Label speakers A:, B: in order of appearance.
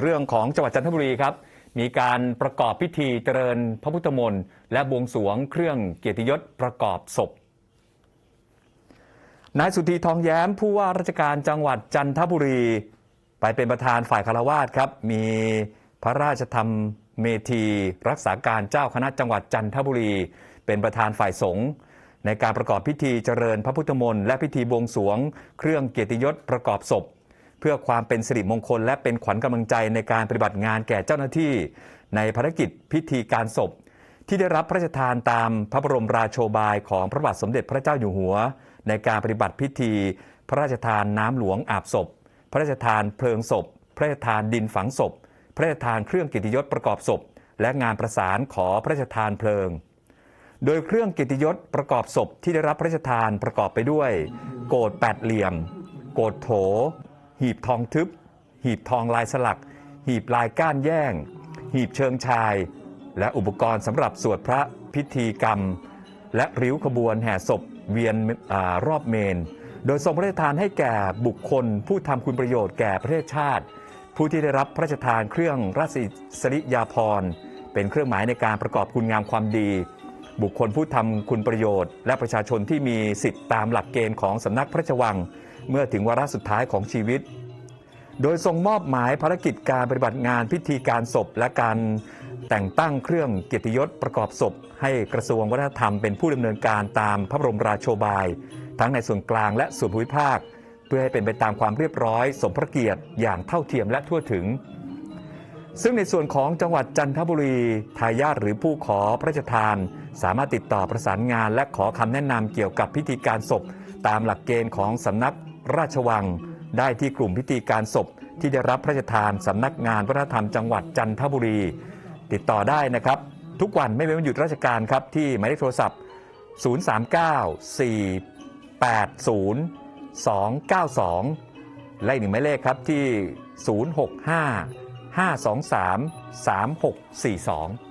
A: เรื่องของจังหวัดจันทบุรีครับ มีการประกอบพิธีเจริญพระพุทธมนต์และบวงสรวงเครื่องเกียรติยศประกอบศพนายสุธีทองแย้มผู้ว่าราชการจังหวัดจันทบุรี ไปเป็นประธานฝ่ายคารวาสครับ มีพระราชธรรมเมธีรักษาการเจ้าคณะจังหวัดจันทบุรี เป็นประธานฝ่ายสงฆ์ในการประกอบพิธีเจริญพระพุทธมนต์และพิธีบวงสรวง เครื่องเกียรติยศประกอบศพ เพื่อความเป็นสิริมงคล และเป็นขวัญกำลังใจในการปฏิบัติงานแก่เจ้าหน้าที่ ในภารกิจพิธีการศพ ที่ได้รับพระราชทานตามพระบรมราโชบายของพระบาทสมเด็จพระเจ้าอยู่หัว ในการปฏิบัติพิธี พระราชทานน้ำหลวงอาบศพ พระราชทานเพลิงศพ พระราชทานดินฝังศพ พระราชทานเครื่องกิติยศประกอบศพ และงานประสานขอพระราชทานเพลิงโดยเครื่องกิตติยศประกอบศพที่ได้รับพระราชทานประกอบไปด้วย โกดแปดเหลี่ยม โกดโถ หีบทองทึบ หีบทองลายสลัก หีบลายก้านแย่ง หีบเชิงชาย และอุปกรณ์สำหรับสวดพระพิธีกรรม และริ้วขบวนแห่ศพเวียนอรอบเมน โดยทรงพระราชทานให้แก่บุคคล ผู้ทำคุณประโยชน์แก่ประเทศชาติ ผู้ที่ได้รับพระราชทานเครื่องราชสริยาภรณ์เป็นเครื่องหมายในการประกอบคุณงามความดี บุคคลผู้ทำคุณประโยชน์ และประชาชนที่มีสิทธิตามหลักเกณฑ์ของสำนักพระราชวัง เมื่อถึงวาระสุดท้ายของชีวิต โดยทรงมอบหมายภารกิจการปฏิบัติงานพิธีการศพ และการแต่งตั้งเครื่องเกียรติยศประกอบศพ ให้กระทรวงวัฒนธรรมเป็นผู้ดำเนินการตามพระบรมราโชบาย ทั้งในส่วนกลางและส่วนภูมิภาค เพื่อให้เป็นไปตามความเรียบร้อย สมพระเกียรติอย่างเท่าเทียมและทั่วถึง ซึ่งในส่วนของจังหวัดจันทบุรีทายาทหรือผู้ขอพระราชทาน สามารถติดต่อประสานงาน และขอคำแนะนำเกี่ยวกับพิธีการศพ ตามหลักเกณฑ์ของสำนักราชวัง ได้ที่กลุ่มพิธีการศพที่ได้รับพระราชทานสำนักงานวัฒนธรรมจังหวัดจันทบุรี ติดต่อได้นะครับ ทุกวันไม่เว้นวันหยุดราชการครับ ที่หมายเลขโทรศัพท์ 039 480 292 และอีกหนึ่งหมายเลขครับที่ 065 523 3642